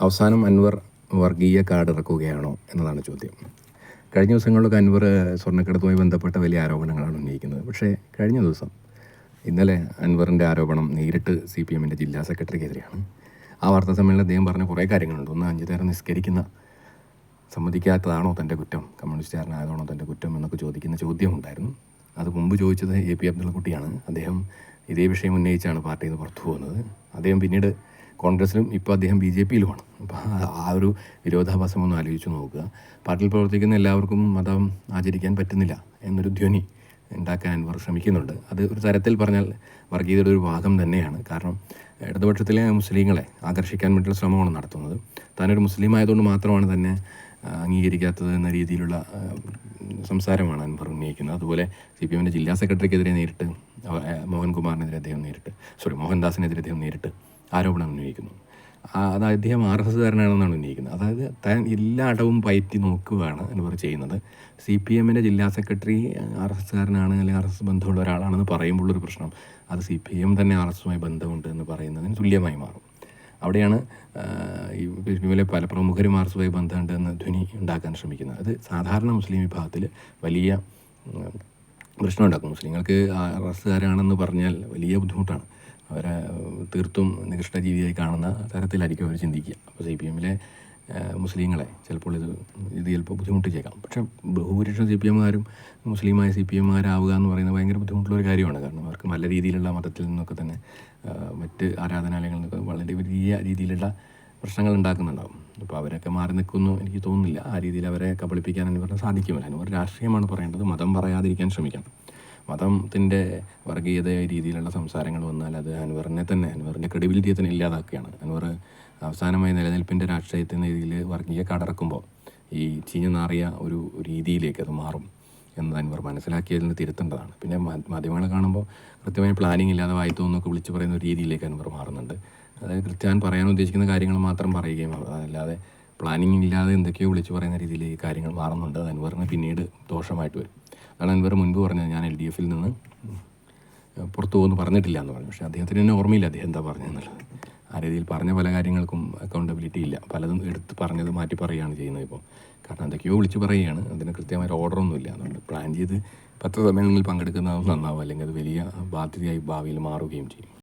അവസാനം അൻവർ വർഗീയ കാർഡ് ഇറക്കുകയാണോ എന്നതാണ് ചോദ്യം. കഴിഞ്ഞ ദിവസങ്ങളിലൊക്കെ അൻവർ സ്വർണക്കടത്തുമായി ബന്ധപ്പെട്ട വലിയ ആരോപണങ്ങളാണ് ഉന്നയിക്കുന്നത്. പക്ഷേ കഴിഞ്ഞ ദിവസം ഇന്നലെ അൻവറിന്റെ ആരോപണം നേരിട്ട് സി പി എമ്മിന്റെ ജില്ലാ സെക്രട്ടറിക്കെതിരെയാണ്. ആ വാർത്താ സമ്മേളനം അദ്ദേഹം പറഞ്ഞ കുറേ കാര്യങ്ങളുണ്ട്. ഒന്ന് അഞ്ചു നേരം നിസ്കരിക്കുന്ന സമ്മതിക്കാത്തതാണോ തന്റെ കുറ്റം? കമ്മ്യൂണിസ്റ്റുകാരനായതാണോ തന്റെ കുറ്റം എന്നൊക്കെ ചോദിക്കുന്ന ചോദ്യമുണ്ടായിരുന്നു. അത് മുമ്പ് ചോദിച്ചത് എ പി കുട്ടിയാണ് അദ്ദേഹം ഇതേ വിഷയം ഉന്നയിച്ചാണ് പാർട്ടിയിൽ നിന്ന് പുറത്തു പോകുന്നത്. അദ്ദേഹം പിന്നീട് കോൺഗ്രസിലും ഇപ്പോൾ അദ്ദേഹം ബി ജെ പിയിലുമാണ് അപ്പോൾ ആ ഒരു വിരോധാഭാസം ഒന്ന് ആലോചിച്ച് നോക്കുക. പാർട്ടിയിൽ പ്രവർത്തിക്കുന്ന എല്ലാവർക്കും മതം ആചരിക്കാൻ പറ്റുന്നില്ല എന്നൊരു ധ്വനി ഉണ്ടാക്കാൻ അവർ ശ്രമിക്കുന്നുണ്ട്. അത് ഒരു തരത്തിൽ പറഞ്ഞാൽ വർഗീയതയുടെ ഒരു ഭാഗം തന്നെയാണ്. കാരണം ഇടതുപക്ഷത്തിലെ മുസ്ലിങ്ങളെ ആകർഷിക്കാൻ വേണ്ടിയുള്ള ശ്രമമാണ് നടത്തുന്നത്. താനൊരു മുസ്ലിം ആയതുകൊണ്ട് മാത്രമാണ് തന്നെ അംഗീകരിക്കാത്തത് എന്ന രീതിയിലുള്ള സംസാരമാണ് അൻവർ ഉന്നയിക്കുന്നത്. അതുപോലെ സി പി എമ്മിന്റെ ജില്ലാ സെക്രട്ടറിക്കെതിരെ നേരിട്ട് മോഹൻകുമാറിനെതിരെ അദ്ദേഹം നേരിട്ട് സോറി മോഹൻദാസിനെതിരെ അദ്ദേഹം നേരിട്ട് ആരോപണം ഉന്നയിക്കുന്നു. അത് അദ്ദേഹം ആർ എസ് കാരനാണെന്നാണ് ഉന്നയിക്കുന്നത്. അതായത് താൻ എല്ലാ അടവും പയറ്റി നോക്കുകയാണ് അൻവർ ചെയ്യുന്നത്. സി പി എമ്മിന്റെ ജില്ലാ സെക്രട്ടറി ആർ എസ് കാരനാണ് അല്ലെങ്കിൽ ആർ എസ് എസ് ബന്ധമുള്ള ഒരാളാണെന്ന് പറയുമ്പോഴൊരു പ്രശ്നം. അത് സി പി എം തന്നെ ആർ എസ് എസുമായി ബന്ധമുണ്ട് എന്ന് പറയുന്നതിന് തുല്യമായി മാറും. അവിടെയാണ് ഈ പിരിവിലെ പല പ്രമുഖരും ആർ എസ് എസുമായി ബന്ധമുണ്ട് എന്ന് ധ്വനി ഉണ്ടാക്കാൻ ശ്രമിക്കുന്നത്. അത് സാധാരണ മുസ്ലിം വിഭാഗത്തിൽ വലിയ പ്രശ്നമുണ്ടാക്കും മുസ്ലിങ്ങൾക്ക് ആർ എസ് കാരാണെന്ന് പറഞ്ഞാൽ വലിയ ബുദ്ധിമുട്ടാണ്. അവരെ തീർത്തും നികൃഷ്ട ജീവിയായി കാണുന്ന തരത്തിലായിരിക്കും അവർ ചിന്തിക്കുക. അപ്പോൾ സി പി എമ്മിലെ മുസ്ലിങ്ങളെ ചിലപ്പോൾ ഇത് ഇത് ചിലപ്പോൾ ബുദ്ധിമുട്ടിച്ചേക്കാം. പക്ഷേ ബഹുഭൂരിപക്ഷം സി പി എമ്മുകാരും മുസ്ലിമായ സി പി എമ്മുകാരാവുക എന്ന് പറയുന്നത് ഭയങ്കര ബുദ്ധിമുട്ടുള്ള ഒരു കാര്യമാണ്. കാരണം അവർക്ക് നല്ല രീതിയിലുള്ള മതത്തിൽ നിന്നൊക്കെ തന്നെ മറ്റ് ആരാധനാലയങ്ങളിൽ നിന്നൊക്കെ വളരെ വലിയ രീതിയിലുള്ള പ്രശ്നങ്ങൾ ഉണ്ടാക്കുന്നുണ്ടാവും. അപ്പോൾ അവരൊക്കെ മാറി നിൽക്കുന്നു എനിക്ക് തോന്നുന്നില്ല. ആ രീതിയിൽ അവരെ കബളിപ്പിക്കാൻ എന്ന് പറഞ്ഞാൽ സാധിക്കുമല്ലോ. സാധിക്കുമല്ല ഒരു രാഷ്ട്രീയമാണ് പറയേണ്ടത്. മതം പറയാതിരിക്കാൻ ശ്രമിക്കണം. മതത്തിന്റെ വർഗീയത രീതിയിലുള്ള സംസാരങ്ങൾ വന്നാൽ അത് അൻവറിനെ തന്നെ അൻവറിന്റെ ക്രെഡിബിലിറ്റിയെ തന്നെ ഇല്ലാതാക്കുകയാണ്. അൻവർ അവസാനമായി നിലനിൽപ്പിന്റെ രാഷ്ട്രീയത്തിന്റെ രീതിയിൽ വർഗീയ കടറക്കുമ്പോൾ ഈ ചീഞ്ഞ നാറിയ ഒരു രീതിയിലേക്ക് അത് മാറും എന്ന് അൻവർ മനസ്സിലാക്കിയതിൽ നിന്ന് തിരുത്തേണ്ടതാണ്. പിന്നെ മാധ്യമങ്ങളെ കാണുമ്പോൾ കൃത്യമായി പ്ലാനിങ് ഇല്ലാതെ വായിത്തോന്നൊക്കെ വിളിച്ച് പറയുന്ന ഒരു രീതിയിലേക്ക് അൻവർ മാറുന്നുണ്ട്. അതായത് കൃത്യം പറയാൻ ഉദ്ദേശിക്കുന്ന കാര്യങ്ങൾ മാത്രം പറയുകയും അല്ലാതെ പ്ലാനിങ് ഇല്ലാതെ എന്തൊക്കെയോ വിളിച്ച് പറയുന്ന രീതിയിലേക്ക് കാര്യങ്ങൾ മാറുന്നുണ്ട്. അത് അൻവറിന് പിന്നീട് ദോഷമായിട്ട് വരും. അതാണ് അൻവർ മുൻപ് പറഞ്ഞത് ഞാൻ എൽ ഡി എഫിൽ നിന്ന് പുറത്തു പോകുമെന്ന് പറഞ്ഞിട്ടില്ല എന്ന് പറഞ്ഞു. പക്ഷേ അദ്ദേഹത്തിന് തന്നെ ഓർമ്മയില്ല അദ്ദേഹം എന്താ പറഞ്ഞതെന്നുള്ളത്. ആ രീതിയിൽ പറഞ്ഞ പല കാര്യങ്ങൾക്കും അക്കൗണ്ടബിലിറ്റി ഇല്ല. പലതും എടുത്ത് പറഞ്ഞത് മാറ്റി പറയുകയാണ് ചെയ്യുന്നത് ഇപ്പോൾ. കാരണം എന്തൊക്കെയോ വിളിച്ച് പറയുകയാണ്. അതിന് കൃത്യമായ ഓർഡറൊന്നുമില്ല അതുകൊണ്ട് പ്ലാൻ ചെയ്ത് പത്ര സമ്മേളനങ്ങളിൽ പങ്കെടുക്കുന്നതും നന്നാവും. അല്ലെങ്കിൽ അത് വലിയ ബാധ്യതയായി ഭാവിയിൽ മാറുകയും ചെയ്യും.